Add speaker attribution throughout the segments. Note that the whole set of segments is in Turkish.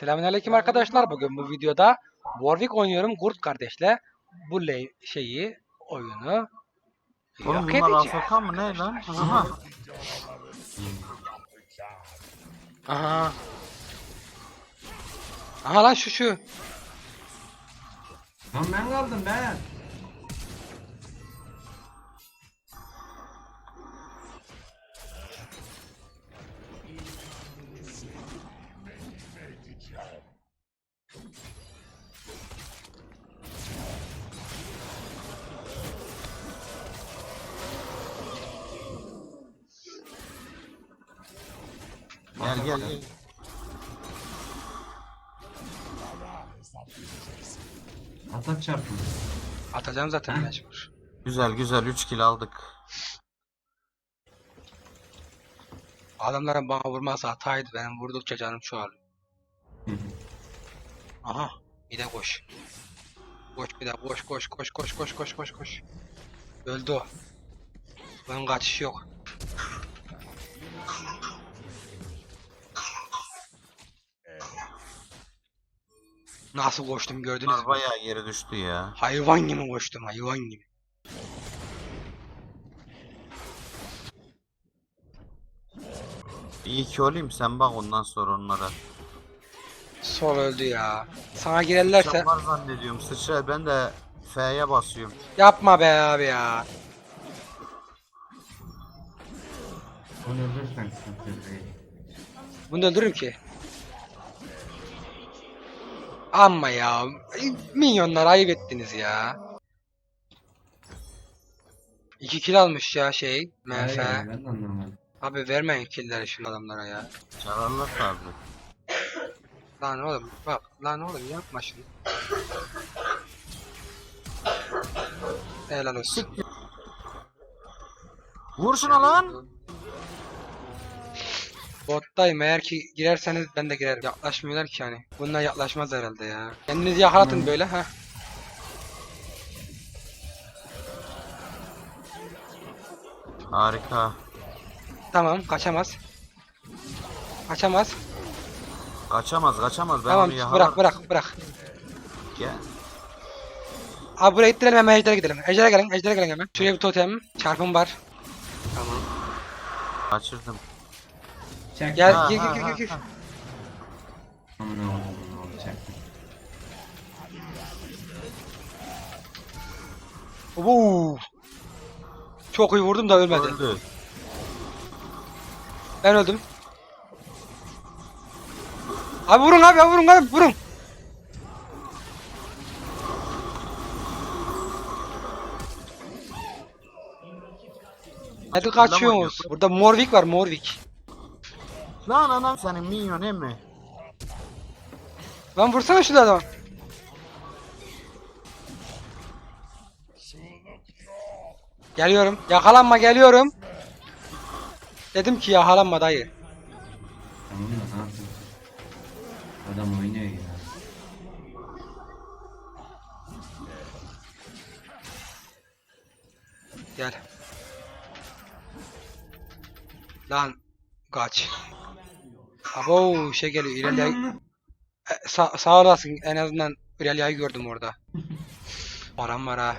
Speaker 1: Selamünaleyküm arkadaşlar. Bugün bu videoda Warwick oynuyorum Kurt kardeşle. Bu şeyi oyunu
Speaker 2: Oğlum
Speaker 1: yok
Speaker 2: bunlar
Speaker 1: edeceğiz.
Speaker 2: AFK mı ne lan? Aha.
Speaker 1: Aha. Aha lan şu şu.
Speaker 3: Lan ben kaldım ben.
Speaker 2: Gel gel gel.
Speaker 3: Atak çarptım.
Speaker 1: Atacağım zaten mecbur.
Speaker 2: Güzel güzel 3 kill aldık.
Speaker 1: Adamların bana vurması hataydı. Benim vurdukça canım çoğalıyor. Aha. Bir de koş. Koş bir de koş koş koş koş koş koş koş koş. Öldü o. Bunun kaçışı yok. Nasıl koştum gördünüz mü?
Speaker 2: bayağı geri düştü ya.
Speaker 1: Hayvan gibi koştum hayvan gibi.
Speaker 2: İyi ki olayım sen bak ondan sonra onlara.
Speaker 1: Sol öldü ya. Sana girerlerse
Speaker 2: Sen var zannediyorum sıçra ben de F'ye basıyorum.
Speaker 1: yapma be abi ya.
Speaker 3: Onu öldürürsen sıkıntı değil.
Speaker 1: Bunu da öldürürüm ki. Amma ya. Minyonlar ayıp ettiniz ya. 2 kill almış ya şey. MF.
Speaker 3: Hayır, Ben de anlamadım.
Speaker 1: Abi vermeyin killleri şu adamlara ya.
Speaker 2: Çalarlar tabi.
Speaker 1: Lan oğlum bak lan oğlum yapma şunu. Helal olsun.
Speaker 2: Vur şuna lan.
Speaker 1: Bottayım eğer ki girerseniz ben de girerim. Yaklaşmıyorlar ki yani. Bunlar yaklaşmaz herhalde ya. Kendinizi yakalatın böyle ha.
Speaker 2: Harika.
Speaker 1: Tamam kaçamaz. Kaçamaz.
Speaker 2: Kaçamaz kaçamaz ben
Speaker 1: tamam
Speaker 2: onu yakalarım.
Speaker 1: bırak bırak bırak.
Speaker 2: Gel.
Speaker 1: Abi buraya ittirelim hemen ejdere gidelim. Ejdere gelin ejdere gelin hemen. Şuraya bir totem. Çarpım var. Tamam.
Speaker 2: Kaçırdım.
Speaker 3: Çak.
Speaker 1: Gel
Speaker 2: gel
Speaker 3: gel gel gel. Amına oğlum olacak.
Speaker 1: Oo. Çok iyi vurdum da ölmedi.
Speaker 2: Öldü.
Speaker 1: Ben öldüm. Abi vurun abi abi vurun abi vurun. Hadi kaçıyoruz. Burada Morvik var Morvik.
Speaker 2: Lan anam senin minyon emmi.
Speaker 1: Lan vursana şu adamı. Geliyorum. Yakalanma geliyorum. Dedim ki yakalanma dayı.
Speaker 3: Tamam da ne yapayım? Adam oynuyor ya.
Speaker 1: Gel. Lan kaç. Abo şey geliyor İrelia. E, Sa sağ olasın en azından İrelia'yı gördüm orada. Param var ha.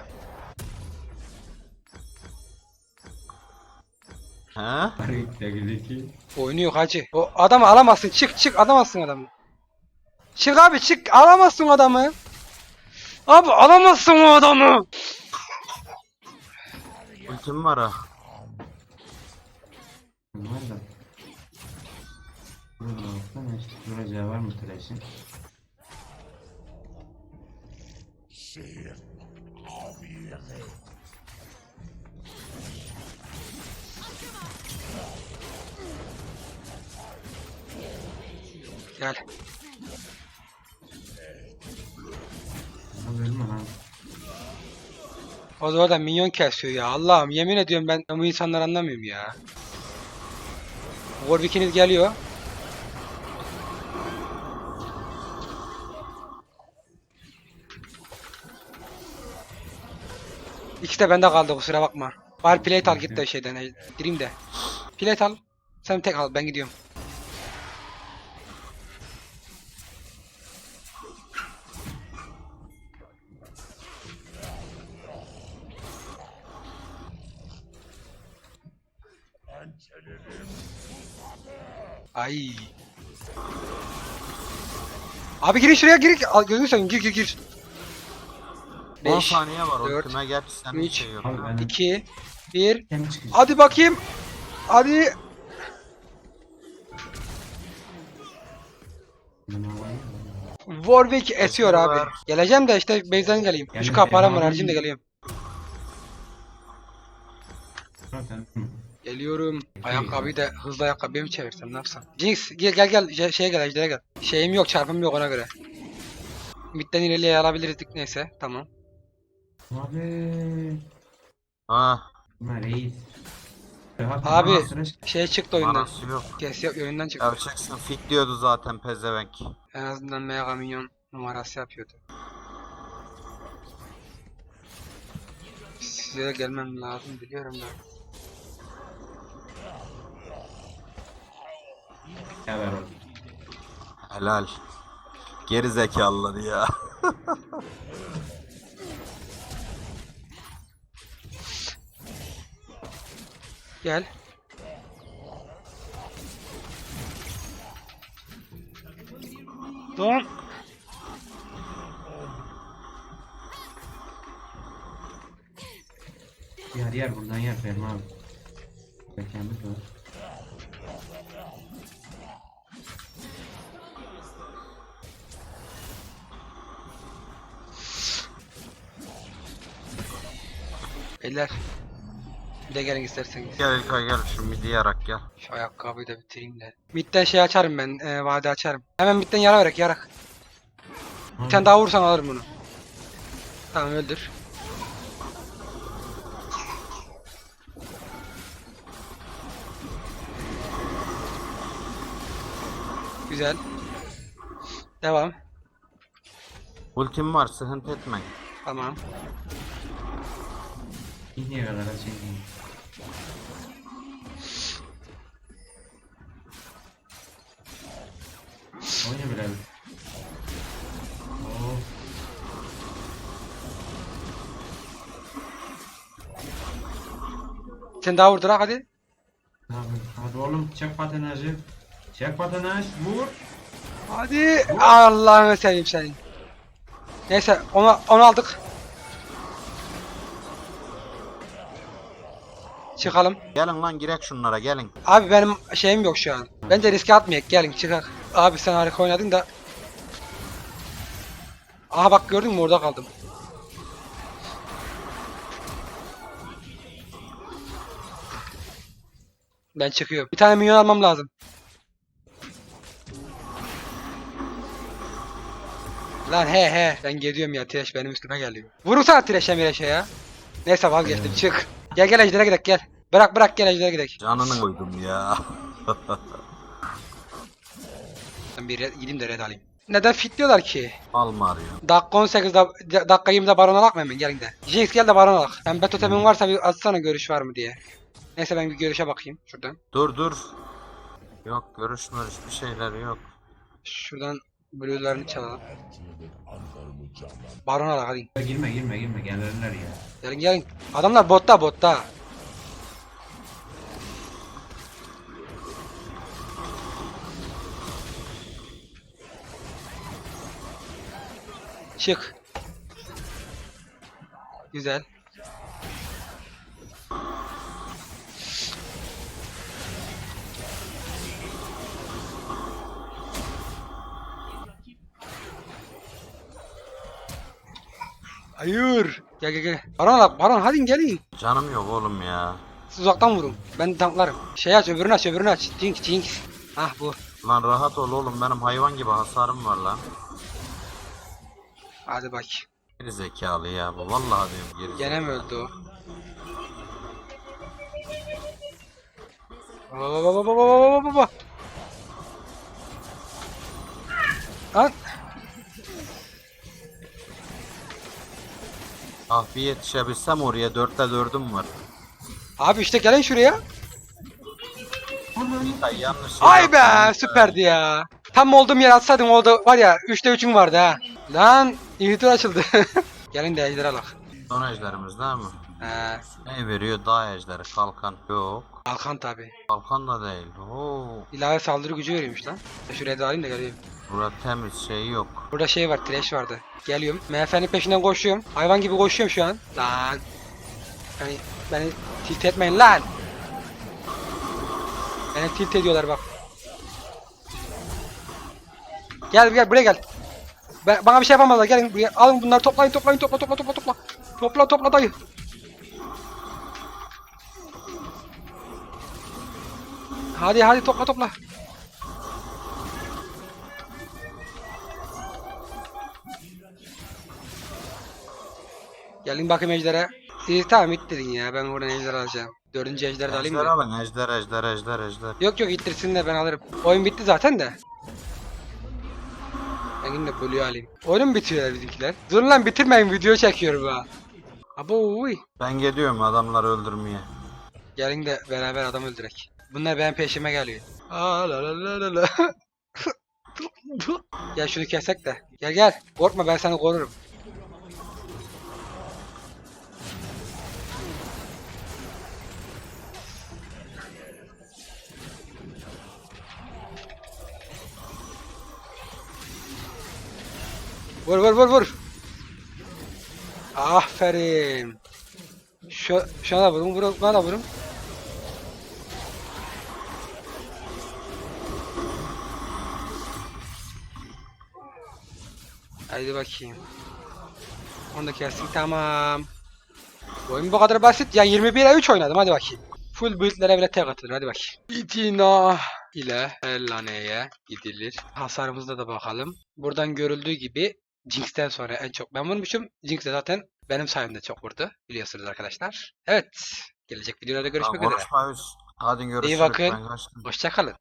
Speaker 3: Haritadaki
Speaker 1: Oynuyor hacı. O adamı alamazsın. Çık çık alamazsın adamı. Çık abi çık alamazsın adamı. Abi alamazsın o adamı.
Speaker 2: Ultim var ha.
Speaker 3: var da. Burada işte duracağı var mı flash'in?
Speaker 1: Gel.
Speaker 3: Ölme lan.
Speaker 1: O da orada minyon kesiyor ya. Allah'ım yemin ediyorum ben bu insanları anlamıyorum ya. Warwick'iniz geliyor. İkisi de bende kaldı kusura bakma. Bari plate al git de şeyden. Gireyim de. Plate al. Sen tek al ben gidiyorum. Ay. Abi girin şuraya gir. Al gözünü seveyim gir gir gir.
Speaker 2: 10
Speaker 1: 5,
Speaker 2: saniye var
Speaker 1: dört,
Speaker 2: ultime geç senin
Speaker 1: üç,
Speaker 2: şey yok.
Speaker 3: Abi ben
Speaker 1: 2, 1.
Speaker 3: Hem çıkacağım.
Speaker 1: Hadi bakayım. Hadi. Warwick esiyor abi. Geleceğim de işte base'den geleyim.
Speaker 3: Yani
Speaker 1: 3K param var harcayayım da geleyim. Geliyorum. Ayakkabıyı da hızlı ayakkabıya mı çevirsem ne yapsam? Jinx gel gel gel Ce- şeye gel ejdere gel. Şeyim yok çarpım yok ona göre. Midden ileriye alabilirdik neyse tamam.
Speaker 3: Abi.
Speaker 2: Ah
Speaker 3: Ama reis.
Speaker 1: Abi.
Speaker 3: bana
Speaker 1: Şey çıktı oyundan.
Speaker 2: manası yok.
Speaker 1: Kes yok oyundan çıktı.
Speaker 2: Yapacaksın fit diyordu zaten pezevenk.
Speaker 1: En azından Mega Minyon numarası yapıyordu. Size de gelmem lazım biliyorum da.
Speaker 3: Ya ver oğlum.
Speaker 2: Helal. Geri zekalılar ya.
Speaker 1: Gel. Don.
Speaker 3: Yer yer buradan yer Fermi abi. Bekemiz var.
Speaker 1: Beyler. Bir de gelin isterseniz.
Speaker 2: Gel İlkay gel şu midi yarak gel.
Speaker 1: Şu ayakkabıyı da bitireyim de. Midden şey açarım ben. E, vade açarım. Hemen midden yara verek yarak. Bir tane daha vursan alırım bunu. Tamam öldür. Güzel. Devam.
Speaker 2: Ultim var sıkıntı etme.
Speaker 1: Tamam.
Speaker 3: İğneye kadar açayım. Oyna birader. Oo.
Speaker 1: Sen daha vurdur ha hadi.
Speaker 3: Abi, hadi oğlum çek patinajı. Çek patinaj vur.
Speaker 1: Hadi. Allah'ını seveyim senin. Neyse onu, onu aldık. Çıkalım.
Speaker 2: Gelin lan girek şunlara gelin.
Speaker 1: Abi benim şeyim yok şu an. Bence riske atmayak. Gelin çıkak. Abi sen harika oynadın da. Aha bak gördün mü orada kaldım. Ben çıkıyorum. Bir tane minyon almam lazım. Lan he he ben geliyorum ya Tireş benim üstüme geliyor. Vurursana Tireş'e Mireş'e ya. Neyse vazgeçtim çık. Gel gel ejdere gidelim gel. Bırak bırak gel ejdere gidelim.
Speaker 2: Canını koydum ya.
Speaker 1: Ben bir red, gideyim de red alayım. Neden fit diyorlar ki?
Speaker 2: Alma arıyor.
Speaker 1: Dakika 18'de dakika 20'de baron alak mı hemen gelin de. Jinx gel de baron alak. Sen beto temin varsa bir atsana görüş var mı diye. Neyse ben bir görüşe bakayım şuradan.
Speaker 2: Dur dur. Yok görüş mürüş bir şeyler yok.
Speaker 1: Şuradan blue'larını çalalım. Baron alak hadi.
Speaker 3: Girme girme girme gelirler ya.
Speaker 1: Gelin gelin. Adamlar botta botta. Çık. Güzel. Hayır. Gel gel gel. Baron al, Baron hadi gelin.
Speaker 2: Canım yok oğlum ya.
Speaker 1: Siz uzaktan vurun. Ben tanklarım. Şey aç öbürünü aç öbürünü aç. Jinx Jinx. Ah bu.
Speaker 2: Lan rahat ol oğlum benim hayvan gibi hasarım var lan.
Speaker 1: Hadi bak.
Speaker 2: Geri zekalı ya bu vallahi diyorum geri
Speaker 1: Gene mi öldü o? Baba baba baba baba baba baba. Lan.
Speaker 2: Ah bir yetişebilsem oraya dörtte dördüm var.
Speaker 1: Abi işte gelin şuraya.
Speaker 2: Ay yanlış şey
Speaker 1: Ay be süperdi ya. Tam olduğum yer atsaydım orada var ya 3'te 3'üm vardı ha. Lan inhibitor açıldı. gelin de ejder alak.
Speaker 2: Son ejderimiz değil mi?
Speaker 1: He.
Speaker 2: Ne veriyor? Dağ ejderi. Kalkan yok.
Speaker 1: Kalkan tabi.
Speaker 2: Kalkan da değil. Oo.
Speaker 1: İlave saldırı gücü veriyormuş lan. Şuraya da alayım da geleyim.
Speaker 2: Burada temiz şey yok.
Speaker 1: Burada şey var, trash vardı. Geliyorum. MF'nin peşinden koşuyorum. Hayvan gibi koşuyorum şu an. Lan. Beni, beni tilt etmeyin lan. Beni tilt ediyorlar bak. Gel gel buraya gel. Ben, bana bir şey yapamazlar. Gelin buraya. Alın bunları toplayın toplayın topla topla topla topla. Topla topla dayı. Hadi hadi topla topla. Gelin bakayım ejdere. İyi tamam ittirin ya. Ben buradan ejder alacağım. Dördüncü ejder de alayım
Speaker 2: Ejder
Speaker 1: da.
Speaker 2: alın. Ejder ejder ejder ejder.
Speaker 1: Yok yok ittirsin de ben alırım. Oyun bitti zaten de. Ben yine de alayım. Oyun mu bitiyorlar bizimkiler? Dur lan bitirmeyin video çekiyorum ha. Abo uy.
Speaker 2: Ben geliyorum adamları öldürmeye.
Speaker 1: Gelin de beraber adam öldürek. Bunlar benim peşime geliyor. Aa, la la la la la. gel şunu kesek de. Gel gel. Korkma ben seni korurum. Vur vur vur vur. Aferin. Şu, şuna da vurun, vurun, buna da vurun. Haydi bakayım. Onu da kestik tamam. Bu oyun bu kadar basit. Ya 21'e 3 oynadım hadi bakayım. Full build'lere bile tek atılır hadi bakayım. İtina ile Ellaneye gidilir. Hasarımızda da bakalım. Buradan görüldüğü gibi Jinx'ten sonra en çok ben vurmuşum. Jinx de zaten benim sayemde çok vurdu. Biliyorsunuz arkadaşlar. Evet. Gelecek videolarda görüşmek üzere.
Speaker 2: Hadi görüşürüz.
Speaker 1: bakın.
Speaker 2: Ben kaçtım.
Speaker 1: Hoşçakalın.